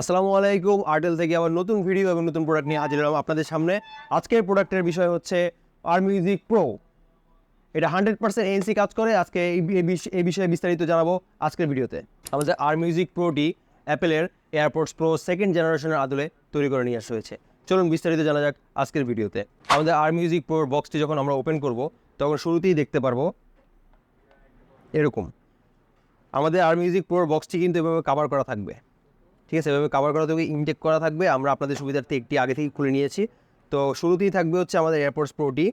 আসসালামু আলাইকুম, আর্টেল থেকে আবার নতুন ভিডিও এবং নতুন প্রোডাক্ট নিয়ে হাজির হলাম আপনাদের সামনে। আজকের প্রোডাক্টের বিষয় হচ্ছে আর মিউজিক প্রো এটা হান্ড্রেড পার্সেন্ট এনসি কাজ করে। আজকে এই বিষয়ে বিস্তারিত জানাব আজকের ভিডিওতে। আমাদের আর মিউজিক প্রোটি অ্যাপেলের এয়ারপোর্টস প্রো সেকেন্ড জেনারেশনের আদলে তৈরি করে নিয়ে আসা হয়েছে। চলুন বিস্তারিত জানা যাক আজকের ভিডিওতে। আমাদের আর মিউজিক প্রোর বক্সটি যখন আমরা ওপেন করব, তখন শুরুতেই দেখতে পারব এরকম। আমাদের আর মিউজিক প্রোর বক্সটি কিন্তু এভাবে কাভার করা থাকবে। ঠিক আছে? এভাবে কাভার করা থাকবে ইনটেক করা থাকবে। আমরা আপনাদের সুবিধার্থে একটি আগে থেকে খুলে নিয়েছি। তো শুরুতেই থাকবে হচ্ছে আমাদের এয়ারপোর্টস প্রোটি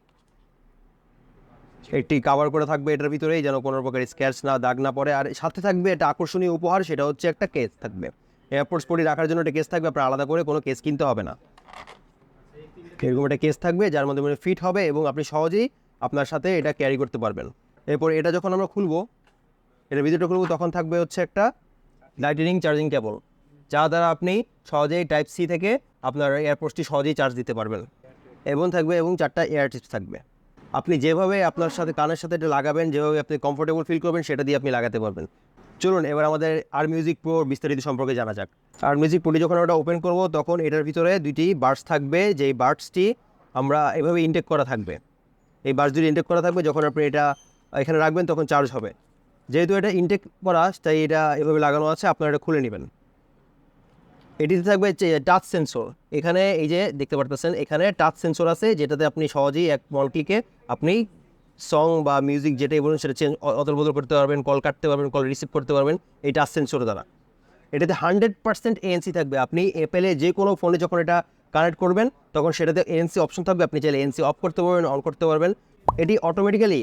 একটি কাভার করে থাকবে এটার ভিতরেই যেন কোনো প্রকার স্ক্র্যাচ না, দাগ না পড়ে। আর সাথে থাকবে একটা আকর্ষণীয় উপহার, সেটা হচ্ছে একটা কেস থাকবে। এয়ারপোর্টস প্রোটি রাখার জন্য একটা কেস থাকবে, আপনার আলাদা করে কোনো কেস কিনতে হবে না। এরকম একটা কেস থাকবে, যার মধ্যে মানে ফিট হবে এবং আপনি সহজেই আপনার সাথে এটা ক্যারি করতে পারবেন। এরপর এটা যখন আমরা খুলবো এটা ভিডিওটা খুলবো, তখন থাকবে হচ্ছে একটা লাইটেনিং চার্জিং কেবল যা দ্বারা আপনি সহজেই টাইপ সি থেকে আপনার এয়ারপোর্টসটি সহজেই চার্জ দিতে পারবেন। এবং থাকবে এবং চারটা এয়ার টিপস থাকবে। আপনি যেভাবে আপনার সাথে কানের সাথে এটা লাগাবেন, যেভাবে আপনি কমফোর্টেবল ফিল করবেন, সেটা দিয়ে আপনি লাগাতে পারবেন। চলুন এবার আমাদের আর মিউজিক প্রো বিস্তারিত সম্পর্কে জানা যাক। আর মিউজিক প্রোটি যখন ওটা ওপেন করব, তখন এটার ভিতরে দুইটি বার্ডস থাকবে। যেই বার্ডসটি আমরা এভাবে ইনটেক করা থাকবে। এই বার্ডস দুটি ইনটেক করা থাকবে যখন আপনি এটা এখানে রাখবেন, তখন চার্জ হবে। যেহেতু এটা ইনটেক করা, তাই এটা এভাবে লাগানো আছে, আপনারা এটা খুলে নেবেন। এটিতে থাকবে টাচ সেন্সর এখানে এই যে দেখতে পারতেছেন, এখানে টাচ সেন্সর আছে, যেটাতে আপনি সহজেই এক মলটিকে আপনি সং বা মিউজিক যেটাই বলুন, সেটা চেঞ্জ অদল বদল করতে পারবেন কল কাটতে পারবেন কল রিসিভ করতে পারবেন এই টাচ সেন্সর দ্বারা। এটাতে হান্ড্রেড পার্সেন্ট এএনসি থাকবে। আপনি অ্যাপেলে যে কোনো ফোনে যখন এটা কানেক্ট করবেন, তখন সেটাতে এএনসি অপশন থাকবে। আপনি চাইলে এএনসি অফ করতে পারবেন অন করতে পারবেন। এটি অটোমেটিক্যালি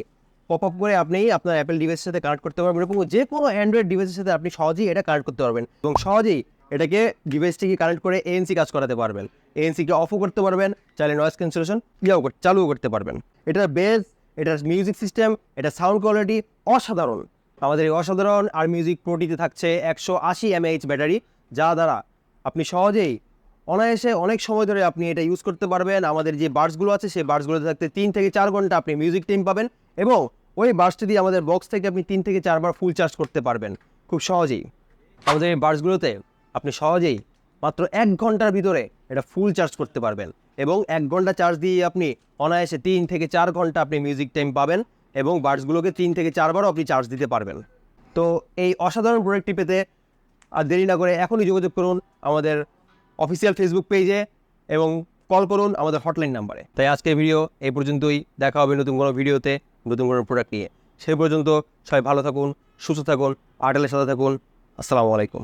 পপ আপ করে আপনি আপনার অ্যাপেল ডিভাইসের সাথে কানেক্ট করতে পারবেন এবং যে কোনো অ্যান্ড্রয়েড ডিভাইসের সাথে আপনি সহজেই এটা কানেক্ট করতে পারবেন এবং সহজেই এটাকে ডিভাইসটিকে কানেক্ট করে এএনসি কাজ করাতে পারবেন। এএনসিকে অফও করতে পারবেন, চাইলে নয়েস ক্যান্সেলেশন ইয়েও চালুও করতে পারবেন। এটার বেস এটার মিউজিক সিস্টেম এটা সাউন্ড কোয়ালিটি অসাধারণ। আমাদের এই অসাধারণ আর মিউজিক প্রোটিতে থাকছে একশো আশি এমএইচ ব্যাটারি, যা দ্বারা আপনি সহজেই অনায়াসে অনেক সময় ধরে আপনি এটা ইউজ করতে পারবেন। আমাদের যে বার্ডসগুলো আছে, সেই বার্ডসগুলোতে থাকতে তিন থেকে চার ঘণ্টা আপনি মিউজিক টাইম পাবেন এবং ওই বার্ডসটি দিয়ে আমাদের বক্স থেকে আপনি তিন থেকে চারবার ফুল চার্জ করতে পারবেন, খুব সহজেই। আমাদের এই বার্ডসগুলোতে আপনি সহজেই মাত্র এক ঘণ্টার ভিতরে এটা ফুল চার্জ করতে পারবেন। এবং এক ঘণ্টা চার্জ দিয়ে আপনি অনায়াসে তিন থেকে চার ঘণ্টা আপনি মিউজিক টাইম পাবেন এবং বার্ডসগুলোকে তিন থেকে চারবারও আপনি চার্জ দিতে পারবেন। তো এই অসাধারণ প্রোডাক্টটি পেতে আর দেরি না করে এখনই যোগাযোগ করুন আমাদের অফিসিয়াল ফেসবুক পেজে এবং কল করুন আমাদের হটলাইন নাম্বারে তাই আজকের ভিডিও এই পর্যন্তই। দেখা হবে নতুন কোনো ভিডিওতে নতুন কোনো প্রোডাক্ট নিয়ে। সেই পর্যন্ত সবাই ভালো থাকুন, সুস্থ থাকুন আর্টেলের সাথে থাকুন। আসসালামু আলাইকুম।